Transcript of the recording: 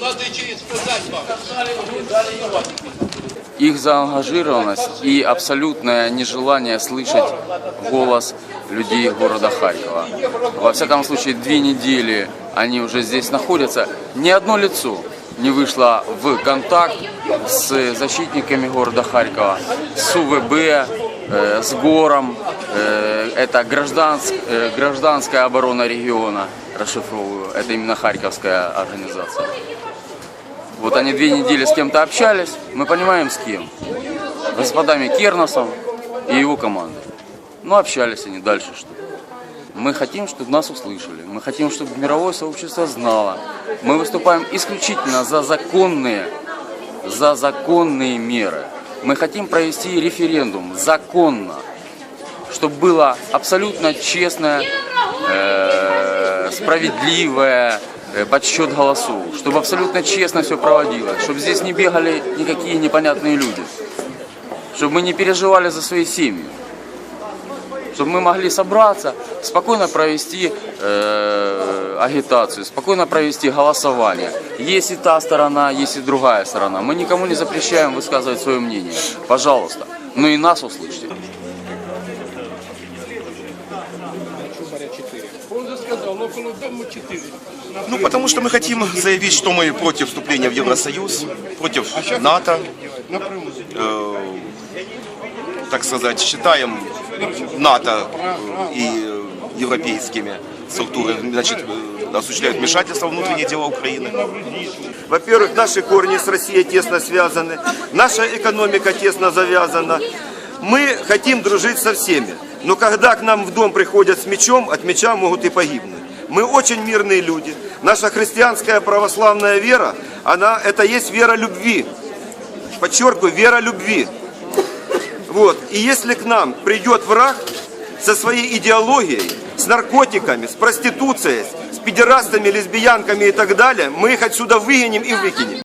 Надо еще и сказать вам. их заангажированность и абсолютное нежелание слышать голос людей города Харькова. Во всяком случае, две недели они уже здесь находятся. Ни одно лицо не вышло в контакт с защитниками города Харькова, с УВБ, э, с ГОРом. Э, это гражданск- э, гражданская оборона региона, расшифровываю, это именно харьковская организация. Вот они две недели с кем-то общались, мы понимаем с кем. Господами Керносом и его командой. Ну, общались они дальше что. Мы хотим, чтобы нас услышали. Мы хотим, чтобы мировое сообщество знало. Мы выступаем исключительно за законные, за законные меры. Мы хотим провести референдум законно, чтобы было абсолютно честное, э, справедливое э, подсчет голосов, чтобы абсолютно честно все проводилось, чтобы здесь не бегали никакие непонятные люди, чтобы мы не переживали за свои семьи, чтобы мы могли собраться, спокойно провести э, агитацию, спокойно провести голосование. Есть и та сторона, есть и другая сторона. Мы никому не запрещаем высказывать свое мнение. Пожалуйста. Но и нас услышьте. Ну около дома 4. Ну, потому что мы хотим заявить, что мы против вступления в Евросоюз, против НАТО, э, так сказать, считаем НАТО и э, европейскими структурами, значит, э, осуществляют вмешательство в внутренние дела Украины. Во-первых, наши корни с Россией тесно связаны, наша экономика тесно завязана. Мы хотим дружить со всеми. Но когда к нам в дом приходят с мечом, от меча могут и погибнуть. Мы очень мирные люди. Наша христианская православная вера, она, это есть вера любви. Подчеркиваю, вера любви. Вот. И если к нам придет враг со своей идеологией, с наркотиками, с проституцией, с педерастами, лесбиянками и так далее, мы их отсюда выгоним и выкинем.